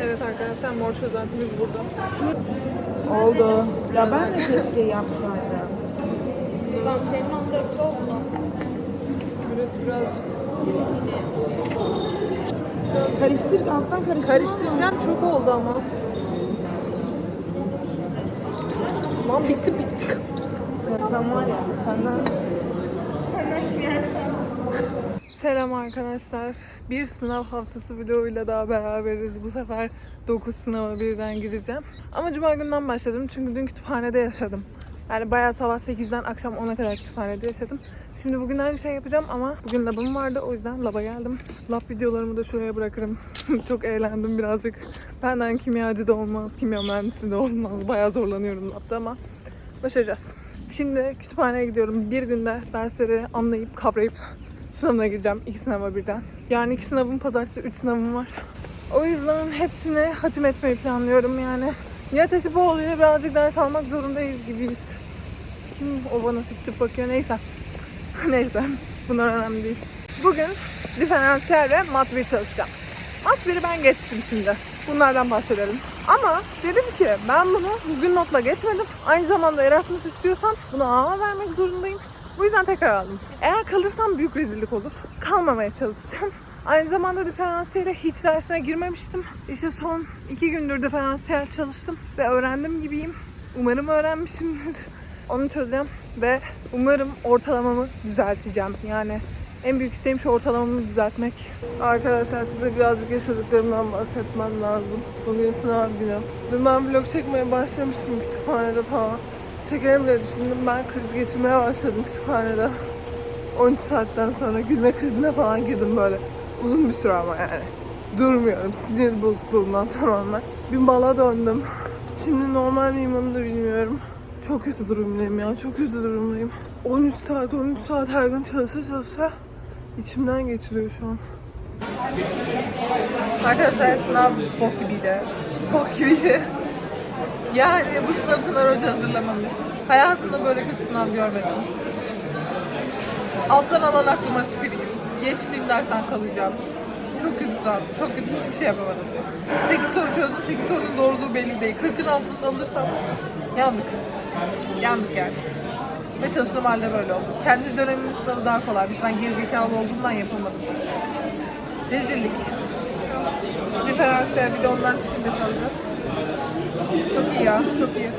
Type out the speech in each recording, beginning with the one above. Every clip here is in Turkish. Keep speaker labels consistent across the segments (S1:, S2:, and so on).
S1: Evet arkadaşlar mor çözeltimiz burada.
S2: Oldu. Ya ben de keşke yapsaydım.
S3: Tamam senin onda çok mu?
S1: Burası biraz
S2: Karıştır alttan karıştır.
S1: karıştıracağım çok oldu ama. Lan bitti bitti.
S2: Ya sen var ya senden kim yani?
S1: Selam arkadaşlar. Bir sınav haftası vloguyla daha beraberiz. Bu sefer 9 sınava birden gireceğim. Ama cuma günden başladım çünkü dün kütüphanede yaşadım. Yani bayağı sabah 8'den akşam 10'a kadar kütüphanede yaşadım. Şimdi bugün aynı şey yapacağım ama bugün labım vardı o yüzden laba geldim. Lab videolarımı da şuraya bırakırım. Çok eğlendim birazcık. Benden kimyacı da olmaz, kimya mühendisi de olmaz. Bayağı zorlanıyorum labda ama başaracağız. Şimdi kütüphaneye gidiyorum. Bir günde dersleri anlayıp kavrayıp sınavına gireceğim. İki sınava birden. Yani iki sınavım pazartesi, üç sınavım var. O yüzden hepsini hatim etmeyi planlıyorum yani. Nihat Esipoğlu'yla birazcık ders almak zorundayız gibiyiz. Kim o bana siktir bakıyor neyse. neyse bunlar önemli değil. Bugün diferansiyel ve mat 1 çalışacağım. Mat 1'i ben geçtim şimdi. Bunlardan bahsedelim. Ama dedim ki ben bunu düzgün notla geçmedim. Aynı zamanda Erasmus istiyorsam buna A vermek zorundayım. Bu yüzden tekrar aldım. Eğer kalırsam büyük rezillik olur. Kalmamaya çalışacağım. Aynı zamanda diferansiyele hiç dersine girmemiştim. İşte son iki gündür diferansiyel çalıştım ve öğrendim gibiyim. Umarım öğrenmişimdir. Onu çözeceğim ve umarım ortalamamı düzelteceğim. Yani en büyük isteğim şu ortalamamı düzeltmek. Arkadaşlar size birazcık yaşadıklarımdan bahsetmem lazım. Bugün sınav günü. Dün ben vlog çekmeye başlamıştım kütüphanede falan. Çekerim diye düşündüm. Ben kriz geçirmeye başladım kütüphanede. 13 saatten sonra gülme krizine falan girdim böyle. Uzun bir süre ama yani. Durmuyorum. Sinir bozukluğumdan tamamen. Bir mala döndüm. Şimdi normal miyim onu da bilmiyorum. Çok kötü durumdayım ya. Çok kötü durumdayım. 13 saat, 13 saat her gün çalışa çalışa içimden geçiriyor şu an. Arkadaşlar sınav bok gibiydi. Bok gibiydi. Yani bu sınavı Pınar Hoca hazırlamamış. Hayatımda böyle kötü sınav görmedim. Alttan alan aklıma tüküreyim. Geçtiğim dersten kalacağım. Çok kötü sınav. Çok kötü. Hiçbir şey yapamadım. 8 soru çözdüm. 8 sorunun doğruluğu belli değil. 40'ın altında alırsam yandık. Yandık yani. Ve çalıştığım halde böyle oldu. Kendi dönemimin sınavı daha kolaymış. Ben gerizekalı olduğumdan yapamadım. Rezillik. Diferansiyel bir de ondan çıkınca kalacağız. Çok iyi ya, çok iyi.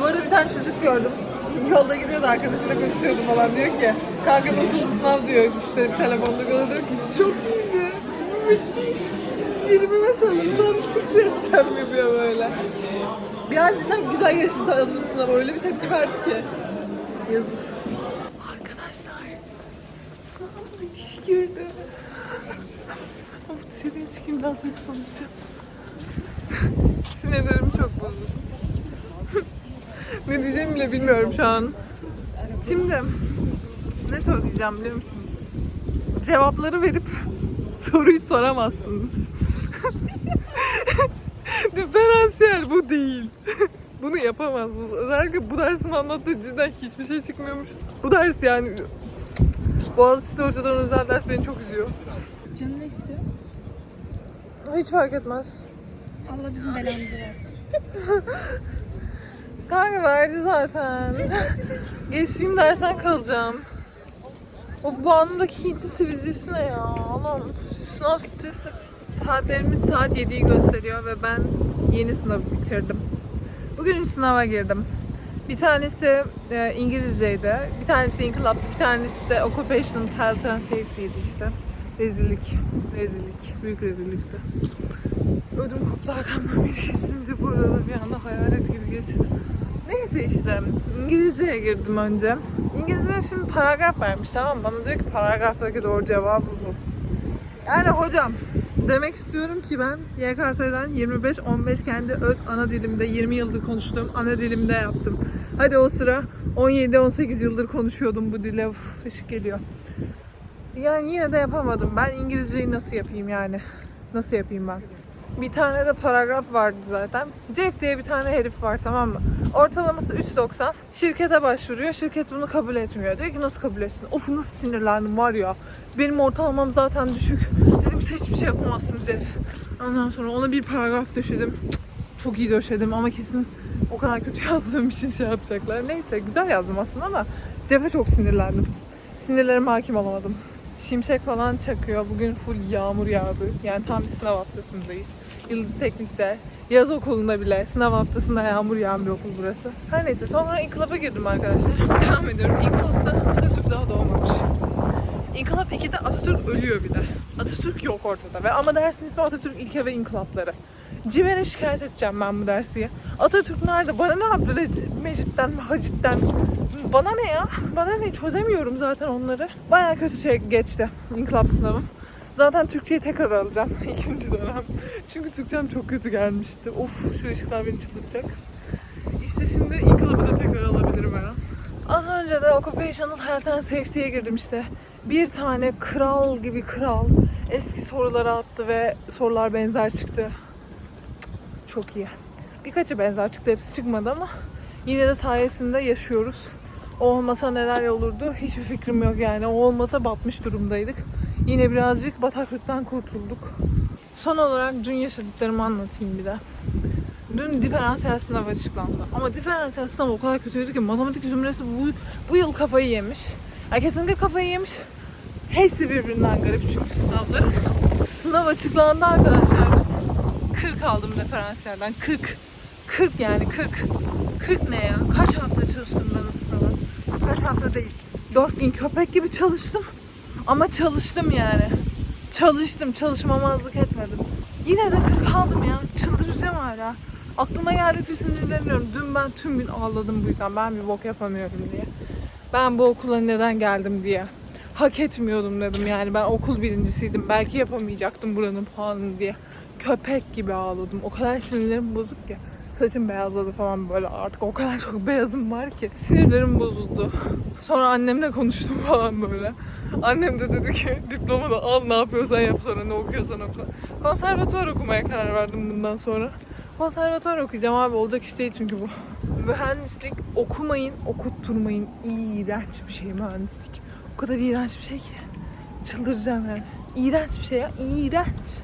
S1: Bu arada bir tane çocuk gördüm. Yolda gidiyordu arkadaşıyla konuşuyordu falan diyor ki kanka nasıl sınav diyor işte telefonda gördüm diyor ki çok iyiydi. Müthiş. 25 alırsam şükredeceğim yapıyor böyle. Bir an cidden güzel yaşlı sandım sınava öyle bir tepki verdi ki. Yazık. Arkadaşlar sınav müthiş girdi. of dışarıya çıkayım daha ses konuşacağım. Sinirlerim çok bozuldu. ne diyeceğimi bile bilmiyorum şu an. Şimdi ne söyleyeceğim biliyor musunuz? Cevapları verip soruyu soramazsınız. Diferansiyel bu değil. Bunu yapamazsınız. Özellikle bu dersin anlattığı cidden hiçbir şey çıkmıyormuş. Bu ders yani Boğaziçi'li hocaların özel ders beni çok üzüyor.
S3: Canın ne istiyor?
S1: Hiç fark etmez.
S3: Allah bizim belamızı versin.
S1: Kanka verdi zaten. Geçtiğim dersten kalacağım. Of bu anımdaki Hintli sivilcesi ne ya? Allah'ım sınav stresi. Saatlerimiz saat 7'yi gösteriyor ve ben yeni sınavı bitirdim. Bugün üç sınava girdim. Bir tanesi e, İngilizceydi, bir tanesi inkılap, bir tanesi de Occupational Health and Safety'ydi işte. Rezillik, rezillik, büyük rezillikti. Ödüm koptu arkamdan biri geçince bu arada bir anda hayalet gibi geçti. Neyse işte İngilizceye girdim önce. İngilizce şimdi paragraf vermiş tamam? Bana diyor ki paragraftaki doğru cevabı bu. Yani hocam demek istiyorum ki ben YKS'den 25-15 kendi öz ana dilimde 20 yıldır konuştuğum ana dilimde yaptım. Hadi o sıra 17-18 yıldır konuşuyordum bu dile. Uf, ışık geliyor. Yani yine de yapamadım. Ben İngilizceyi nasıl yapayım yani? Nasıl yapayım ben? Bir tane de paragraf vardı zaten. Jeff diye bir tane herif var tamam mı? Ortalaması 3.90. Şirkete başvuruyor. Şirket bunu kabul etmiyor. Diyor ki nasıl kabul etsin? Of nasıl sinirlendim var ya. Benim ortalamam zaten düşük. Dedim sen hiçbir şey yapamazsın Jeff. Ondan sonra ona bir paragraf döşedim. Çok iyi döşedim ama kesin o kadar kötü yazdığım için şey yapacaklar. Neyse güzel yazdım aslında ama Jeff'e çok sinirlendim. Sinirlerime hakim olamadım. Şimşek falan çakıyor. Bugün full yağmur yağdı. Yani tam bir sınav haftasındayız. Yıldız Teknik'te, yaz okulunda bile sınav haftasında yağmur yağan bir okul burası. Her neyse sonra İnkılap'a girdim arkadaşlar. Devam ediyorum. İnkılap'ta Atatürk daha doğmamış. İnkılap 2'de Atatürk ölüyor bir de. Atatürk yok ortada ve ama dersin ismi Atatürk İlke ve İnkılapları. Cimer'e şikayet edeceğim ben bu dersi. Atatürk nerede? Bana ne yaptı? Mecit'ten, Hacit'ten. Bana ne ya? Bana ne? Çözemiyorum zaten onları. Baya kötü şey geçti İnkılap sınavım. Zaten Türkçeyi tekrar alacağım ikinci dönem. Çünkü Türkçem çok kötü gelmişti. Of şu ışıklar beni çıldırtacak. İşte şimdi İnkılap'ı da tekrar alabilirim her an. Az önce de Occupational Health and Safety'ye girdim işte. Bir tane kral gibi kral eski soruları attı ve sorular benzer çıktı. Çok iyi. Birkaçı benzer çıktı, hepsi çıkmadı ama yine de sayesinde yaşıyoruz. O olmasa neler olurdu hiçbir fikrim yok yani. O olmasa batmış durumdaydık. Yine birazcık bataklıktan kurtulduk. Son olarak dün yaşadıklarımı anlatayım bir de. Dün diferansiyel sınav açıklandı. Ama diferansiyel sınav o kadar kötüydü ki matematik zümresi bu, bu yıl kafayı yemiş. Ya kesinlikle kafayı yemiş. Hepsi birbirinden garip çünkü sınavları. Sınav açıklandı arkadaşlar. 40 aldım diferansiyelden. 40. 40 yani 40. 40 ne ya? Kaç hafta çalıştım ben o sınava? Kaç hafta değil. 4 gün köpek gibi çalıştım. Ama çalıştım yani. Çalıştım, çalışmamazlık etmedim. Yine de 40 aldım ya. Çıldıracağım hala. Aklıma geldikçe sinirleniyorum. Dün ben tüm gün ağladım bu yüzden. Ben bir bok yapamıyorum diye. Ben bu okula neden geldim diye. Hak etmiyordum dedim yani. Ben okul birincisiydim. Belki yapamayacaktım buranın puanını diye. Köpek gibi ağladım. O kadar sinirlerim bozuk ki. Saçım beyazladı falan böyle artık o kadar çok beyazım var ki. Sinirlerim bozuldu. Sonra annemle konuştum falan böyle. Annem de dedi ki diplomanı al ne yapıyorsan yap sonra ne okuyorsan oku. Konservatuvar okumaya karar verdim bundan sonra. Konservatuvar okuyacağım abi olacak iş değil çünkü bu. Mühendislik okumayın, okutturmayın. İğrenç bir şey mühendislik. O kadar iğrenç bir şey ki. Çıldıracağım yani. İğrenç bir şey ya. İğrenç.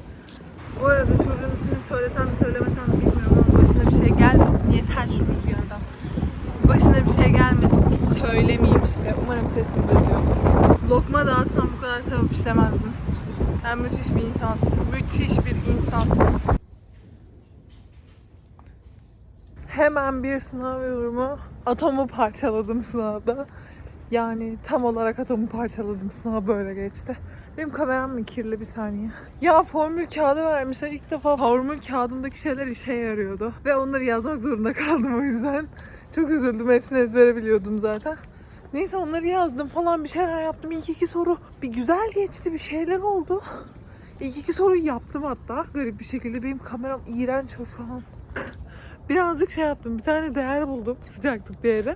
S1: Bu arada çocuğun ismini söylesem mi söylemesem mi bilmiyorum ama başına bir şey gelmesin. Yeter şu rüzgardan. Başına bir şey gelmesin. Söylemeyeyim işte. Umarım sesim duyuyordur. Lokma dağıtsam bu kadar sevap işlemezdin. Sen müthiş bir insansın. Müthiş bir insansın. Hemen bir sınav yorumu. Atomu parçaladım sınavda. Yani tam olarak atomu parçaladım. Sınav böyle geçti. Benim kameram mı kirli bir saniye. Ya formül kağıdı vermişler. İlk defa formül kağıdındaki şeyler işe yarıyordu. Ve onları yazmak zorunda kaldım o yüzden. Çok üzüldüm. Hepsini ezbere biliyordum zaten. Neyse onları yazdım falan bir şeyler yaptım. İlk iki soru bir güzel geçti. Bir şeyler oldu. İlk iki soruyu yaptım hatta. Garip bir şekilde. Benim kameram iğrenç o şu an. Birazcık şey yaptım. Bir tane değer buldum. Sıcaklık değeri.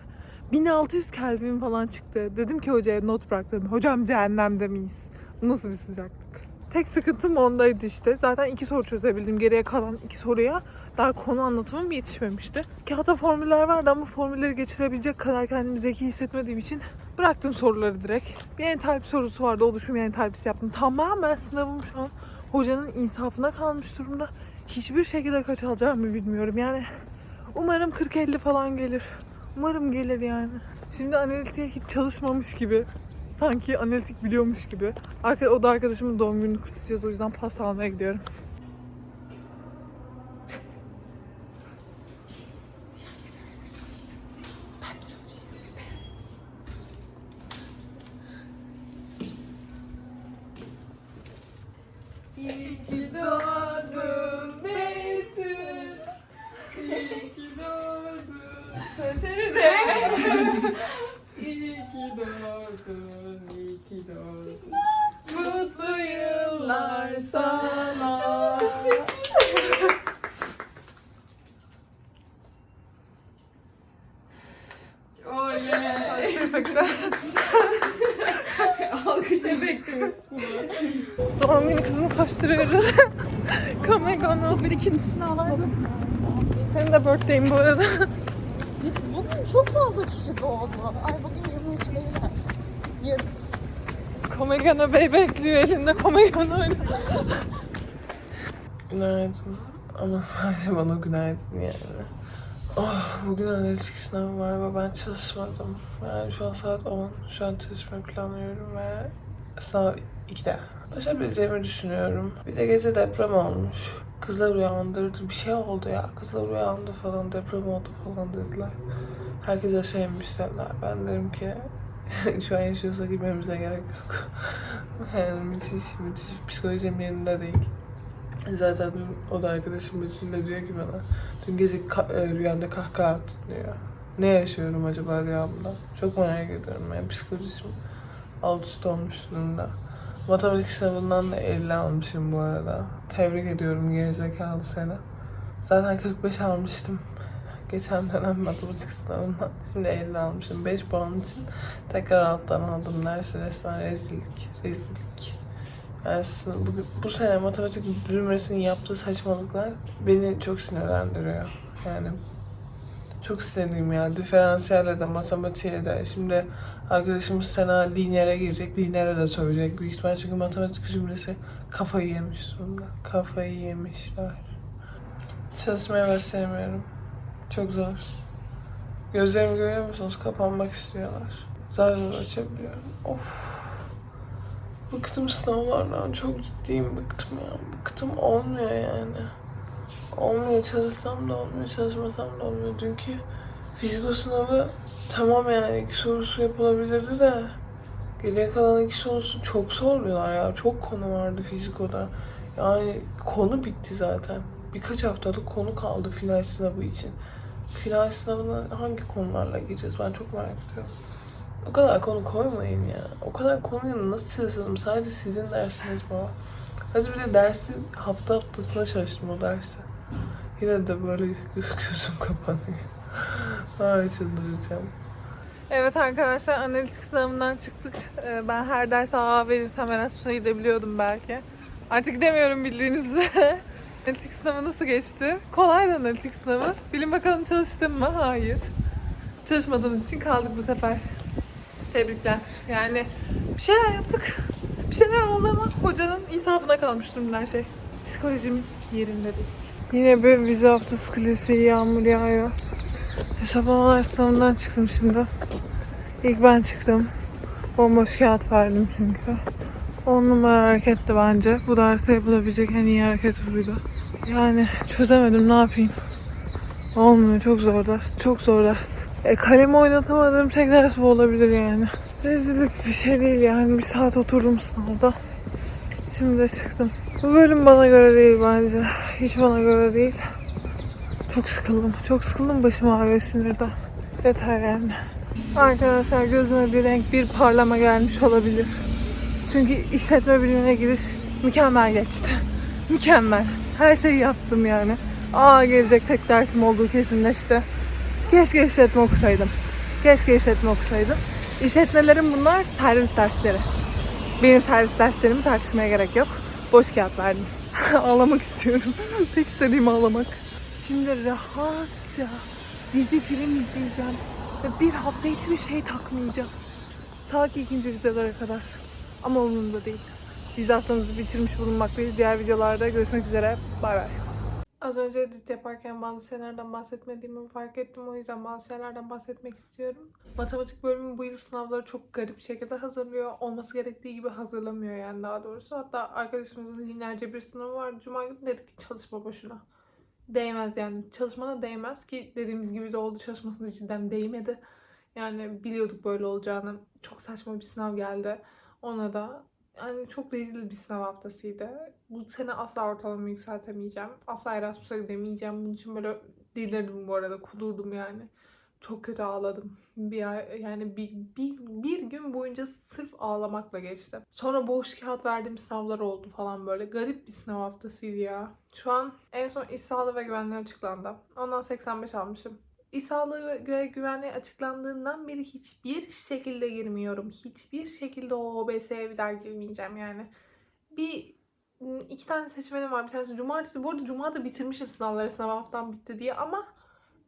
S1: 1600 Kelvin falan çıktı. Dedim ki hocaya not bıraktım. Hocam cehennemde miyiz? Bu nasıl bir sıcaklık? Tek sıkıntım ondaydı işte. Zaten iki soru çözebildim. Geriye kalan iki soruya daha konu anlatımım yetişmemişti. Kağıtta formüller vardı ama formülleri geçirebilecek kadar kendimi zeki hissetmediğim için bıraktım soruları direkt. Bir entalpi sorusu vardı. Oluşum entalpisi yaptım. Tamamen sınavım şu an hocanın insafına kalmış durumda. Hiçbir şekilde kaç alacağımı bilmiyorum. Yani umarım 40-50 falan gelir. Umarım gelir yani. Şimdi analitiğe hiç çalışmamış gibi. Sanki analitik biliyormuş gibi. Arka, o da arkadaşımın doğum gününü kutlayacağız. O yüzden pasta almaya gidiyorum. İyi ki doğdun Betül. İyi ki doğdun. Söylesenize. İyi ki doğdun, iyi ki doğdun. Mutlu yıllar sana. Teşekkür Oh yeah. Alkış efekti. Doğum günü kızını koşturuyoruz. Kamegon'u.
S3: inşallah bir ikincisini alırım.
S1: Senin de birthday'in bu arada.
S3: Bugün çok fazla kişi doğdu. Ay bugün 23 Eylül. Yirmi.
S1: Komegana Bey bekliyor elinde Komegana öyle. günaydın. Ama sadece bana günaydın yani. Oh, bugün analitik sınavı var ve ben çalışmadım. Yani şu an saat 10. Şu an çalışmayı planlıyorum ve sınav 2'de. Başarabileceğimi düşünüyorum. Bir de gece deprem olmuş. Kızlar uyandırdı. Bir şey oldu ya. Kızlar uyandı falan. Deprem oldu falan dediler. Herkes aşağıymış dediler. Ben dedim ki şu an yaşıyorsa girmemize gerek yok. yani müthiş, müthiş. Psikolojim yerinde değil. Zaten o da arkadaşım Betül de diyor ki bana dün gece ka- e, rüyanda kahkaha attın diyor. Ne yaşıyorum acaba rüyamda? Çok merak ediyorum. Yani psikolojim alt üst olmuş durumda. Matematik sınavından da 50 almışım bu arada. Tebrik ediyorum gerizekalı seni. Zaten 45 almıştım. Geçen dönem matematik sınavından. Şimdi 50 almışım. 5 puan için tekrar alttan aldım. Dersi resmen rezillik. Rezillik. Yani bu, bu sene matematik zümresinin yaptığı saçmalıklar beni çok sinirlendiriyor. Yani çok sinirliyim ya. Diferansiyelle de matematiğe de. Şimdi arkadaşımız Sena lineere girecek. Lineere de söyleyecek büyük ihtimal. Çünkü matematik zümresi kafayı yemiş durumda. Kafayı yemişler. Çalışmaya başlayamıyorum. Çok zor. Gözlerimi görüyor musunuz? Kapanmak istiyorlar. Zar zor açabiliyorum. Of. Bıktım sınavlardan. Çok ciddiyim. Bıktım ya. Bıktım olmuyor yani. Olmuyor. Çalışsam da olmuyor. Çalışmasam da olmuyor. Dünkü fiziko sınavı tamam yani iki sorusu yapılabilirdi de geriye kalan iki sorusu çok sordular ya. Çok konu vardı fizikoda. Yani konu bitti zaten. Birkaç haftalık konu kaldı final sınavı için. Final sınavına hangi konularla gireceğiz ben çok merak ediyorum. O kadar konu koymayın ya. O kadar konuyu nasıl çalışalım? Sadece sizin dersiniz bu. Hadi bir de dersi hafta haftasına çalıştım o dersi. Yine de böyle gözüm kapanıyor. Ay çıldıracağım. Evet arkadaşlar analitik sınavından çıktık. Ee, Ben her ders A verirsem Erasmus'a gidebiliyordum belki. Artık gidemiyorum bildiğiniz üzere. Analitik sınavı nasıl geçti? Kolaydı analitik sınavı. Bilin bakalım çalıştım mı? Hayır. Çalışmadığımız için kaldık bu sefer. Tebrikler. Yani bir şeyler yaptık. Bir şeyler oldu ama hocanın insafına kalmış durumda her şey. Psikolojimiz yerinde değil. Yine bir vize haftası klasiği yağmur yağıyor. Hesaplamalar sınavından çıktım şimdi. İlk ben çıktım. Bomboş kağıt verdim çünkü. 10 numara hareketti bence. Bu derste yapılabilecek en iyi hareket buydu. Yani çözemedim ne yapayım. Olmuyor çok zor ders. Çok zor ders. E, kalemi oynatamadığım tek ders bu olabilir yani. Rezillik bir şey değil yani. Bir saat oturdum sınavda. Şimdi de çıktım. Bu bölüm bana göre değil bence. Hiç bana göre değil. Çok sıkıldım. Çok sıkıldım. Başım ağrıyor sinirden. Yeter yani. Arkadaşlar gözüme bir renk, bir parlama gelmiş olabilir. Çünkü işletme bilimine giriş mükemmel geçti. Mükemmel. Her şeyi yaptım yani. Aa gelecek tek dersim olduğu kesinleşti. Keşke işletme okusaydım. Keşke işletme okusaydım. İşletmelerin bunlar servis dersleri. Benim servis derslerimi tartışmaya gerek yok. Boş kağıt verdim. ağlamak istiyorum. Tek istediğim ağlamak. Şimdi rahatça dizi film izleyeceğim. Ve bir hafta hiçbir şey takmayacağım. Ta ki ikinci vizelere kadar. Ama umurumda değil. Vize haftamızı bitirmiş bulunmaktayız. Diğer videolarda görüşmek üzere. Bay bay. Az önce edit yaparken bazı şeylerden bahsetmediğimi fark ettim. O yüzden bazı şeylerden bahsetmek istiyorum. Matematik bölümü bu yıl sınavları çok garip şekilde hazırlıyor. Olması gerektiği gibi hazırlamıyor yani daha doğrusu. Hatta arkadaşımızın lineerce bir sınavı vardı. Cuma günü dedik ki çalışma boşuna. Değmez yani. Çalışmana değmez ki dediğimiz gibi de oldu. Çalışmasına cidden değmedi. Yani biliyorduk böyle olacağını. Çok saçma bir sınav geldi. Ona da yani çok rezil bir sınav haftasıydı. Bu sene asla ortalama yükseltemeyeceğim. Asla Erasmus'a gidemeyeceğim. Bunun için böyle delirdim bu arada. Kudurdum yani. Çok kötü ağladım. Bir ay, yani bir, bir, bir gün boyunca sırf ağlamakla geçti. Sonra boş kağıt verdiğim sınavlar oldu falan böyle. Garip bir sınav haftasıydı ya. Şu an en son iş sağlığı ve güvenliği açıklandı. Ondan 85 almışım. İş sağlığı ve güvenliği açıklandığından beri hiçbir şekilde girmiyorum. Hiçbir şekilde o OBS'ye bir daha girmeyeceğim yani. Bir iki tane seçmenim var. Bir tanesi cumartesi. Bu arada cuma da bitirmişim sınavları. Sınav haftam bitti diye ama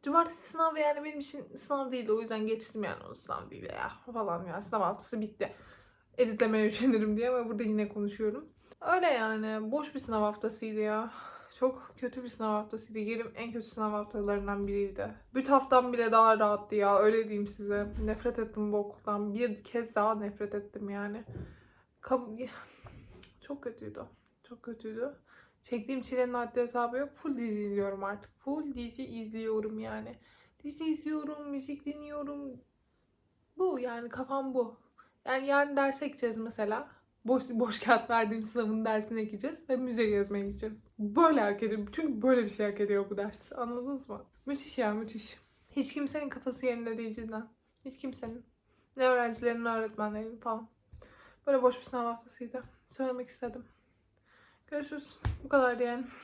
S1: cumartesi sınav yani benim için sınav değildi. O yüzden geçtim yani o sınav değil ya falan ya. Sınav haftası bitti. Editlemeye üşenirim diye ama burada yine konuşuyorum. Öyle yani. Boş bir sınav haftasıydı ya. Çok kötü bir sınav haftasıydı. Yerim en kötü sınav haftalarından biriydi. Büt haftam bile daha rahattı ya. Öyle diyeyim size. Nefret ettim bu okuldan. Bir kez daha nefret ettim yani. Kab- Çok kötüydü. Çok kötüydü. Çektiğim çilenin haddi hesabı yok. Full dizi izliyorum artık. Full dizi izliyorum yani. Dizi izliyorum, müzik dinliyorum. Bu yani kafam bu. Yani yarın derse gideceğiz mesela. Boş, boş kağıt verdiğim sınavın dersine gideceğiz ve müze gezmeye gideceğiz. Böyle hak ediyor. Çünkü böyle bir şey hak ediyor bu ders. Anladınız mı? Müthiş ya müthiş. Hiç kimsenin kafası yerinde değil cidden. Hiç kimsenin. Ne öğrencilerin ne öğretmenlerin falan. Böyle boş bir sınav haftasıydı. Söylemek istedim. Görüşürüz. Bu kadar yani.